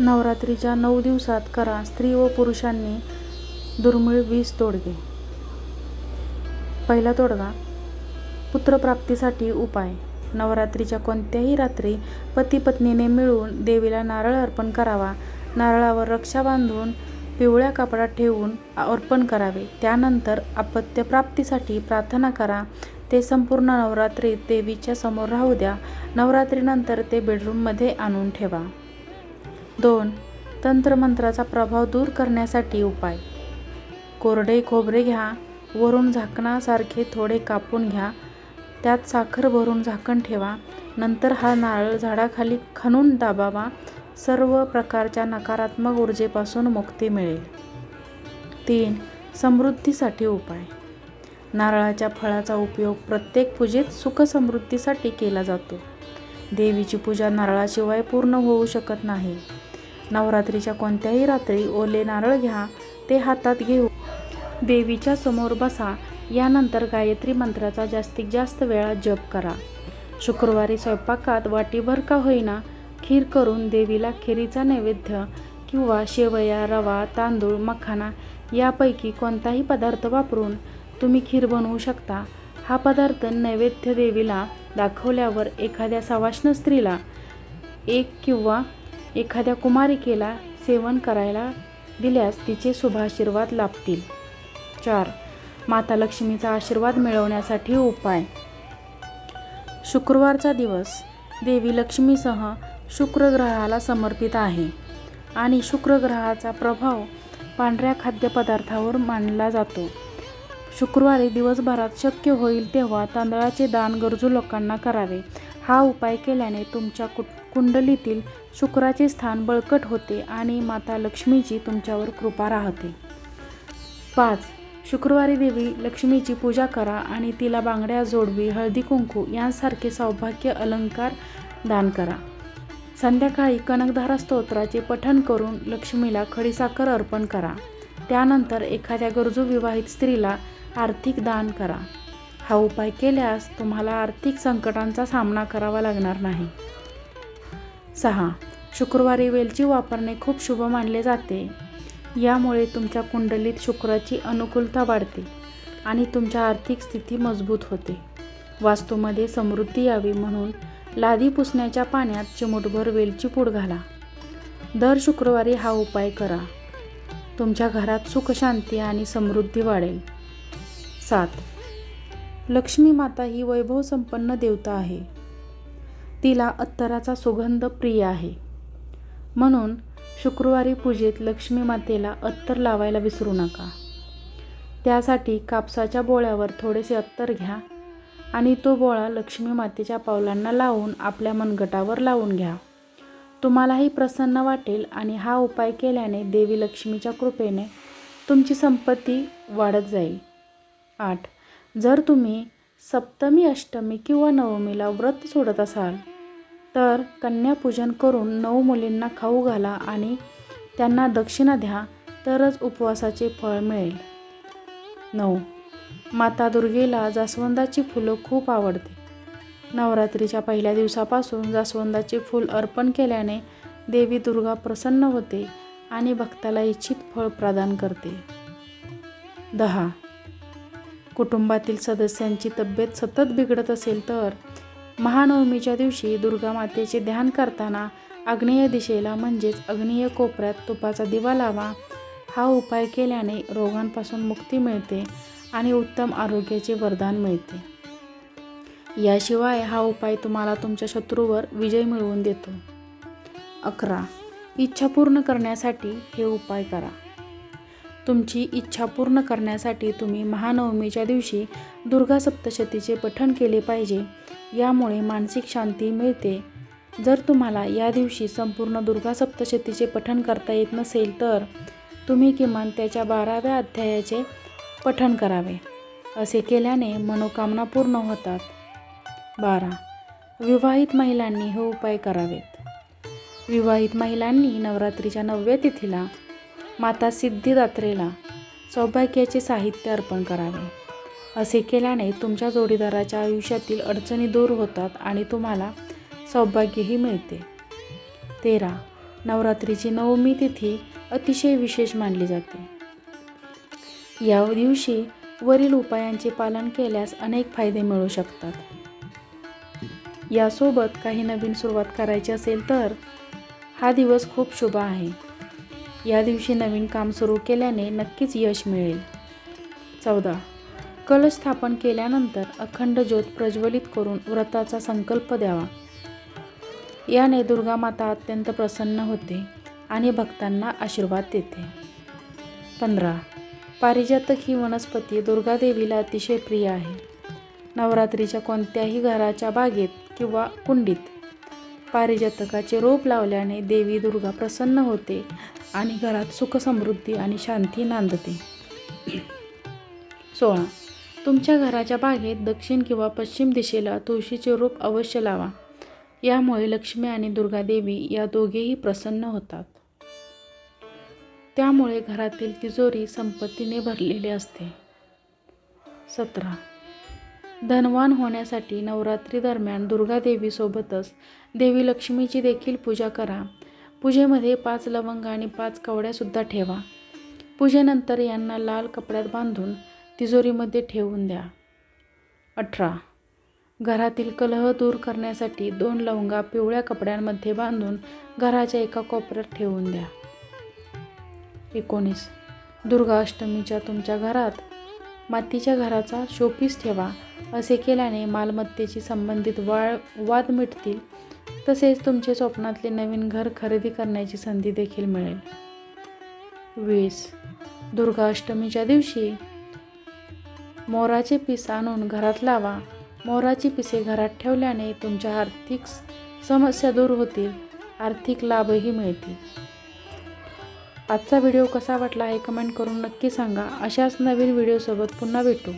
नवरात्रीच्या नऊ दिवसात करा. स्त्री व पुरुषांनी दुर्मिळ वीस तोडगे. पहिला तोडगा पुत्रप्राप्तीसाठी उपाय. नवरात्रीच्या कोणत्याही रात्री पती पत्नीने मिळून देवीला नारळ अर्पण करावा. नारळावर रक्षा बांधून पिवळ्या कापडात ठेवून अर्पण करावे. त्यानंतर अपत्यप्राप्तीसाठी प्रार्थना करा. ते संपूर्ण नवरात्री देवीच्या समोर राहू द्या. नवरात्रीनंतर ते बेडरूममध्ये आणून ठेवा. दोन तंत्रमंत्राचा प्रभाव दूर करण्यासाठी उपाय. कोरडे खोबरे घ्या वरून झाकणासारखे थोडे कापून घ्या त्यात साखर भरून झाकण ठेवा नंतर हा नारळ झाडाखाली खणून दाबावा सर्व प्रकारच्या नकारात्मक ऊर्जेपासून मुक्ती मिळेल. तीन समृद्धीसाठी उपाय. नारळाच्या फळाचा उपयोग प्रत्येक पूजेत सुखसमृद्धीसाठी केला जातो. देवीची पूजा नारळाशिवाय पूर्ण होऊ शकत नाही. नवरात्रीच्या कोणत्याही रात्री ओले नारळ घ्या ते हातात घेऊ. देवीच्या समोर बसा यानंतर गायत्री मंत्राचा जास्तीत जास्त वेळा जप करा. शुक्रवारी स्वयंपाकात वाटीभर का होईना खीर करून देवीला खिरीचा नैवेद्य किंवा शेवया रवा तांदूळ मखाना यापैकी कोणताही पदार्थ वापरून तुम्ही खीर बनवू शकता. हा पदार्थ नैवेद्य देवीला दाखवल्यावर एखाद्या सवाष्ण स्त्रीला एक किंवा एखाद्या कुमारिकेला सेवन करायला दिल्यास तिचे शुभाशीर्वाद लाभतील. चार. माता लक्ष्मीचा आशीर्वाद मिळवण्यासाठी उपाय. शुक्रवारचा दिवस देवी लक्ष्मीसह शुक्र ग्रहाला समर्पित आहे आणि शुक्र ग्रहाचा प्रभाव पांढऱ्या खाद्यपदार्थावर मानला जातो. शुक्रवारी दिवसभरात शक्य होईल तेव्हा तांदळाचे दान गरजू लोकांना करावे. हा उपाय केल्याने तुमच्या कुट कुंडलीतील शुक्राचे स्थान बळकट होते आणि माता लक्ष्मीची तुमच्यावर कृपा राहते. पाच. शुक्रवारी देवी लक्ष्मीची पूजा करा आणि तिला बांगड्या जोडवी हळदी कुंकू यांसारखे सौभाग्य अलंकार दान करा. संध्याकाळी कनकधारा स्तोत्राचे पठण करून लक्ष्मीला खडीसाखर अर्पण करा. त्यानंतर एखाद्या गरजू विवाहित स्त्रीला आर्थिक दान करा. हा उपाय केल्यास तुम्हाला आर्थिक संकटांचा सामना करावा लागणार नाही. सहा. शुक्रवारी वेलची वापरणे खूप शुभ मानले जाते. यामुळे तुमच्या कुंडलीत शुक्राची अनुकूलता वाढते आणि तुमच्या आर्थिक स्थिती मजबूत होते. वास्तूमध्ये समृद्धी यावी म्हणून लादी पुसण्याच्या पाण्यात चिमूटभर वेलची पूड घाला. दर शुक्रवारी हा उपाय करा. तुमच्या घरात सुखशांती आणि समृद्धी वाढेल. सात. लक्ष्मी माता ही वैभवसंपन्न देवता आहे. तिला अत्तराचा सुगंध प्रिय आहे. म्हणून शुक्रवारी पूजेत लक्ष्मी मातेला अत्तर लावायला विसरू नका. त्यासाठी कापसाच्या बोळ्यावर थोडेसे अत्तर घ्या आणि तो बोळा लक्ष्मी मातेच्या पावलांना लावून आपल्या मनगटावर लावून घ्या. तुम्हालाही प्रसन्न वाटेल आणि हा उपाय केल्याने देवी लक्ष्मीच्या कृपेने तुमची संपत्ती वाढत जाईल. आठ. जर तुम्ही सप्तमी अष्टमी किंवा नवमीला व्रत सोडत असाल तर कन्यापूजन करून नऊ मुलींना खाऊ घाला आणि त्यांना दक्षिणा द्या तरच उपवासाचे फळ मिळेल. नऊ. माता दुर्गेला जास्वंदाची फुलं खूप आवडते. नवरात्रीच्या पहिल्या दिवसापासून जास्वंदाचे फूल अर्पण केल्याने देवी दुर्गा प्रसन्न होते आणि भक्ताला इच्छित फळ प्रदान करते. दहा. कुटुंबातील सदस्यांची तब्येत सतत बिघडत असेल तर महानवमीच्या दिवशी दुर्गा मातेचे ध्यान करताना आग्नेय दिशेला म्हणजेच अग्नेय कोपऱ्यात तुपाचा दिवा लावा. हा उपाय केल्याने रोगांपासून मुक्ती मिळते आणि उत्तम आरोग्याचे वरदान मिळते. याशिवाय हा उपाय तुम्हाला तुमच्या शत्रूवर विजय मिळवून देतो. अकरा. इच्छा पूर्ण करण्यासाठी हे उपाय करा. तुमची इच्छा पूर्ण करण्यासाठी तुम्ही महानवमीच्या दिवशी दुर्गा सप्तशतीचे पठण केले पाहिजे. यामुळे मानसिक शांती मिळते. जर तुम्हाला या दिवशी संपूर्ण दुर्गा सप्तशतीचे पठण करता येत नसेल तर तुम्ही किमान त्याच्या बाराव्या अध्यायाचे पठण करावे. असे केल्याने मनोकामना पूर्ण होतात. बारा. विवाहित महिलांनी हे उपाय करावेत. विवाहित महिलांनी नवरात्रीच्या नवव्या तिथीला माता सिद्धिदात्रेला सौभाग्याचे साहित्य अर्पण करावे. असे केल्याने तुमच्या जोडीदाराच्या आयुष्यातील अडचणी दूर होतात आणि तुम्हाला सौभाग्यही मिळते. तेरा. नवरात्रीची नवमी तिथी अतिशय विशेष मानली जाते. या दिवशी वरील उपायांचे पालन केल्यास अनेक फायदे मिळू शकतात. यासोबत काही नवीन सुरुवात करायची असेल तर हा दिवस खूप शुभ आहे. या दिवशी नवीन काम सुरू केल्याने नक्कीच यश मिळेल. चौदा. कलश स्थापन केल्यानंतर अखंड ज्योत प्रज्वलित करून व्रताचा संकल्प द्यावा. याने दुर्गा माता अत्यंत प्रसन्न होते आणि भक्तांना आशीर्वाद देते. पंधरा. पारिजातक ही वनस्पती दुर्गादेवीला अतिशय प्रिय आहे. नवरात्रीच्या कोणत्याही घराच्या बागेत किंवा कुंडीत पारिजातकाचे रोप लावल्याने देवी दुर्गा प्रसन्न होते आणि घरात सुख समृद्धी आणि शांती नांदते. सोळा. तुमच्या घराच्या बागेत दक्षिण किंवा पश्चिम दिशेला तुळशीचे रूप अवश्य लावा. यामुळे लक्ष्मी आणि दुर्गादेवी या दोघेही प्रसन्न होतात. त्यामुळे घरातील तिजोरी संपत्तीने भरलेली असते. सतरा. धनवान होण्यासाठी नवरात्री दरम्यान दुर्गादेवीसोबतच देवी लक्ष्मीची देखील पूजा करा. पूजेमध्ये पाच लवंग आणि पाच कवड्यासुद्धा ठेवा. पूजेनंतर यांना लाल कपड्यात बांधून तिजोरीमध्ये ठेवून द्या. अठरा. घरातील कलह दूर करण्यासाठी दोन लवंगा पिवळ्या कपड्यांमध्ये बांधून घराच्या एका कोपऱ्यात ठेवून द्या. एकोणीस. दुर्गा अष्टमीच्या तुमच्या घरात मातीच्या घराचा शोपीस ठेवा. असे केल्याने मालमत्तेशी संबंधित वाळ वाद मिटतील. तसेच तुमचे स्वप्नातले नवीन घर खरेदी करण्याची संधी देखील मिळेल. वीस. दुर्गा अष्टमीच्या दिवशी मोराचे पीस आणून घरात लावा. मोराची पिसे घरात ठेवल्याने तुमच्या आर्थिक समस्या दूर होतील. आर्थिक लाभही मिळतील. आजचा व्हिडिओ कसा वाटला हे कमेंट करून नक्की सांगा. अशाच नवीन व्हिडिओसोबत पुन्हा भेटू.